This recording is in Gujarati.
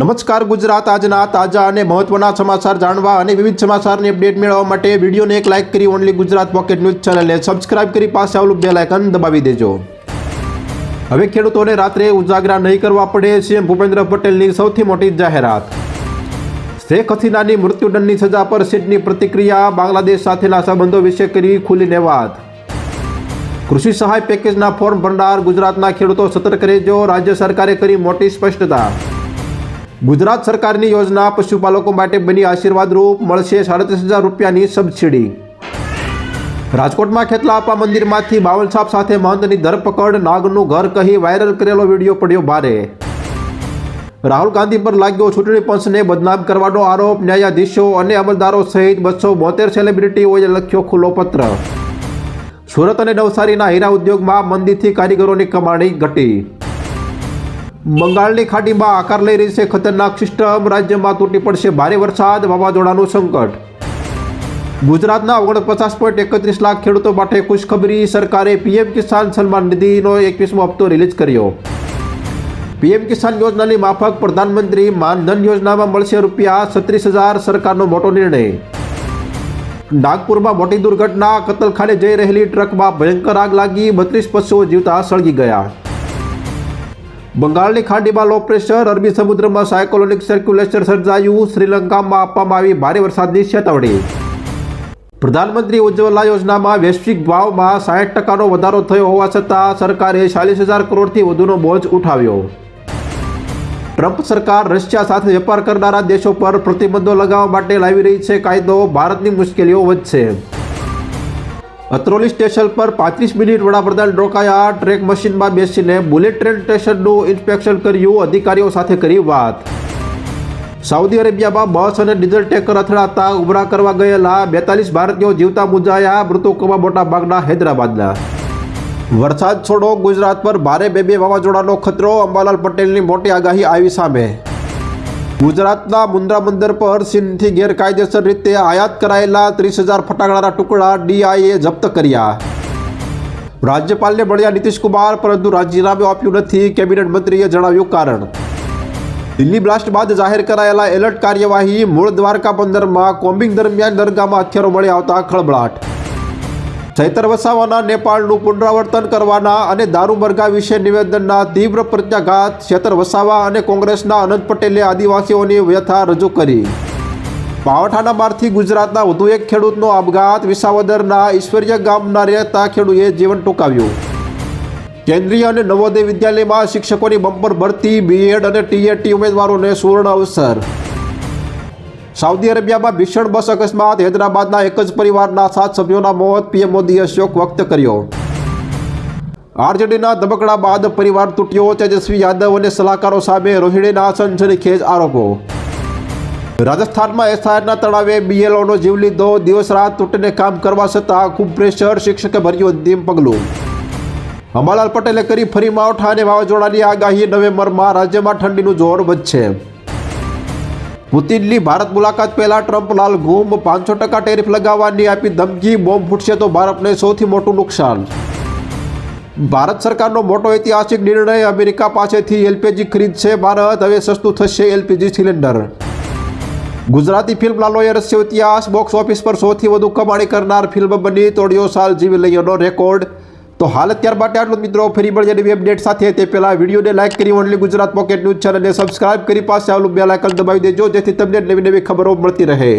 નમસ્કાર ગુજરાત આજના તાજા અને મહત્વના સમાચાર જાણવા અને વિવિધ સમાચારની અપડેટ મેળવવા માટે વિડીયોને એક લાઇક કરી ઓનલી ગુજરાત પોકેટ ન્યૂઝ ચેનલને સબસ્ક્રાઇબ કરી પાસે આવેલું બે લાઇકન દબાવી દેજો. હવે ખેડૂતોને રાત્રે ઉજાગરા નહીં કરવા પડે, સીએમ ભૂપેન્દ્ર પટેલની સૌથી મોટી જાહેરાત. શેખ હસીનાની મૃત્યુદંડની સજા પર સીટની પ્રતિક્રિયા, બાંગ્લાદેશ સાથેના સંબંધો વિશે કરી ખુલીને વાત. કૃષિ સહાય પેકેજના ફોર્મ ભંડાર, ગુજરાતના ખેડૂતો સતર્ક રહેજો, રાજ્ય સરકારે કરી મોટી સ્પષ્ટતા. ગુજરાત સરકારની યોજના પશુપાલકો માટે બની આશીર્વાદરૂપ મળશે સાડત્રીસ હજાર રૂપિયાની સબસિડી. રાજકોટમાં ખેતલાપા મંદિરમાંથી બાવન સાપ સાથે મહંતની ધરપકડ, નાગનું ઘર કહી વાયરલ કરેલો વીડિયો પડ્યો ભારે. રાહુલ ગાંધી પર લાગ્યો ચૂંટણી પંચને બદનામ કરવાનો આરોપ, ન્યાયાધીશો અને અમલદારો સહિત બસો બોતેર સેલિબ્રિટીઓએ લખ્યો ખુલ્લો પત્ર. સુરત અને નવસારીના હીરા ઉદ્યોગમાં મંદીથી કારીગરોની કમાણી ઘટી. બંગાળની ખાડીમાં આકાર લઈ રહી છે ખતરનાક સિસ્ટમ. રાજ્યમાં તૂટી પડશે ભારે વરસાદ, વાવાઝોડાનું સંકટ. ગુજરાતના ઓગણપચાસ પોઈન્ટ એકત્રીસ લાખ ખેડૂતો માટે ખુશખબરી સરકારે પીએમ કિસાન સન્માન નિધિનો એકવીસમો હપ્તો રિલીઝ કર્યો. પીએમ કિસાન યોજનાની માફક પ્રધાનમંત્રી માનધન યોજનામાં મળશે રૂપિયા છત્રીસ હજાર સરકારનો મોટો નિર્ણય. નાગપુરમાં મોટી દુર્ઘટના, કતલખાને જઈ રહેલી ટ્રકમાં ભયંકર આગ લાગી, બત્રીસ પશુઓ જીવતા સળગી ગયા. બંગાળની ખાડીમાં લો પ્રેશર, અરબી સમુદ્રમાં સાયકોલોનિક સર્ક્યુલેશન સર્જાયું. શ્રીલંકામાં આપવામાં આવી ભારે વરસાદની ચેતવણી. પ્રધાનમંત્રી ઉજ્જવલા યોજનામાં વૈશ્વિક ભાવમાં સાઠ ટકાનો વધારો થયો હોવા છતાં સરકારે ચાલીસ હજાર કરોડથી વધુનો બોજ ઉઠાવ્યો. ટ્રમ્પ સરકાર રશિયા સાથે વેપાર કરનારા દેશો પર પ્રતિબંધો લગાવવા માટે લાવી રહી છે કાયદો. ભારતની મુશ્કેલીઓ વધશે. અત્રોલી સ્ટેશન પર પાંત્રીસ મિનિટ વડાપ્રધાન રોકાયા. ટ્રેક મશીનમાં બેસીને બુલેટ ટ્રેન સ્ટેશનનું ઇન્સ્પેક્શન કર્યું. અધિકારીઓ સાથે કરી વાત. સાઉદી અરેબિયામાં બસ અને ડીઝલ ટેન્કર અથડાતા ઉભરા કરવા ગયેલા બેતાલીસ ભારતીયો જીવતા મુંજાયા મૃતકોમાં મોટા ભાગના હૈદરાબાદના. વરસાદ છોડો, ગુજરાત પર ભારે બે બે વાવાઝોડાનો ખતરો. અંબાલાલ પટેલની મોટી આગાહી આવી સામે. ગુજરાતના મુન્દ્રા બંદર પર ચીનથી ગેરકાયદેસર રીતે આયાત કરાયેલા ત્રીસ હજાર ફટાકડાના ટુકડા ડીઆઈએ જપ્ત કર્યા. રાજ્યપાલને મળ્યા નીતિશકુમાર, પરંતુ રાજીનામું આપ્યું નથી, કેબિનેટ મંત્રીએ જણાવ્યું કારણ. દિલ્હી બ્લાસ્ટ બાદ જાહેર કરાયેલા એલર્ટ કાર્યવાહી મૂળ દ્વારકા બંદરમાં કોમ્બિંગ દરમિયાન દરગાહમાં હથિયારો મળી આવતા ખળબળાટ ચૈતર વસાવાના નેપાળનું પુનરાવર્તન કરવાના અને દારૂ મરઘા વિશે નિવેદનના તીવ્ર પ્રત્યાઘાત ચેતર વસાવા અને કોંગ્રેસના અનંત પટેલે આદિવાસીઓની વ્યથા રજૂ કરી. પાવઠાના બારથી ગુજરાતના વધુ એક ખેડૂતનો આપઘાત વિસાવદરના ઈશ્વરીય ગામના રહેતા ખેડૂએ જીવન ટૂંકાવ્યું. કેન્દ્રીય અને નવોદય વિદ્યાલયમાં શિક્ષકોની બમ્પર ભરતી બીએડ અને ટીએટી ઉમેદવારોને સુવર્ણ અવસર. સાઉદી અરેબિયામાં ભીષણ બસ અકસ્માત. હૈદરાબાદના એક જ પરિવારના સાત સભ્યોના મોત પીએમ મોદીએ શોક વ્યક્ત કર્યો. આરજેડીના ધબકડા બાદ પરિવાર તૂટ્યો. તેજસ્વી યાદવ અને સલાહકારો સામે રોહિણીના સનસનીખેજ આરોપો. રાજસ્થાનમાં એસઆઈઆરના તળાવે બીએલઓનો જીવ લીધો. દિવસ રાત તૂટીને કામ કરવા છતાં ખૂબ પ્રેશર, શિક્ષકે ભર્યું અંતિમ પગલું. અંબાલાલ પટેલે કરી ફરી માવઠા અને વાવાઝોડાની આગાહી. નવેમ્બરમાં રાજ્યમાં ઠંડીનું જોર વધશે. પુતિનની ભારત મુલાકાત પહેલા ટ્રમ્પ લાલ ઘૂમ પાંચસો ટકા ટેરિફ લગાવવાની આપી ધમકી, બોમ્બ ફૂટશે તો ભારતને સૌથી મોટું નુકસાન. ભારત સરકારનો મોટો ઐતિહાસિક નિર્ણય અમેરિકા પાસેથી એલપીજી ખરીદશે ભારત હવે સસ્તું થશે એલપીજી સિલિન્ડર. ગુજરાતી ફિલ્મ લાલોએ રસ્યો ઇતિહાસ. બોક્સ ઓફિસ પર સૌથી વધુ કમાણી કરનાર ફિલ્મ બની. તોડ્યો સાલ જીવી લઈનો રેકોર્ડ. તો હાલ અત્યાર માટે આટલું મિત્રો. ફરી મળીએ નવી અપડેટ સાથે. તે પહેલાં વિડીયોને લાઇક કરી ઓનલી ગુજરાત પોકેટ ન્યૂઝ ચેનલને સબસ્ક્રાઇબ કરી પાસે આવેલું બે લાઇકન દબાવી દેજો, જેથી તમને નવી નવી ખબરો મળતી રહે.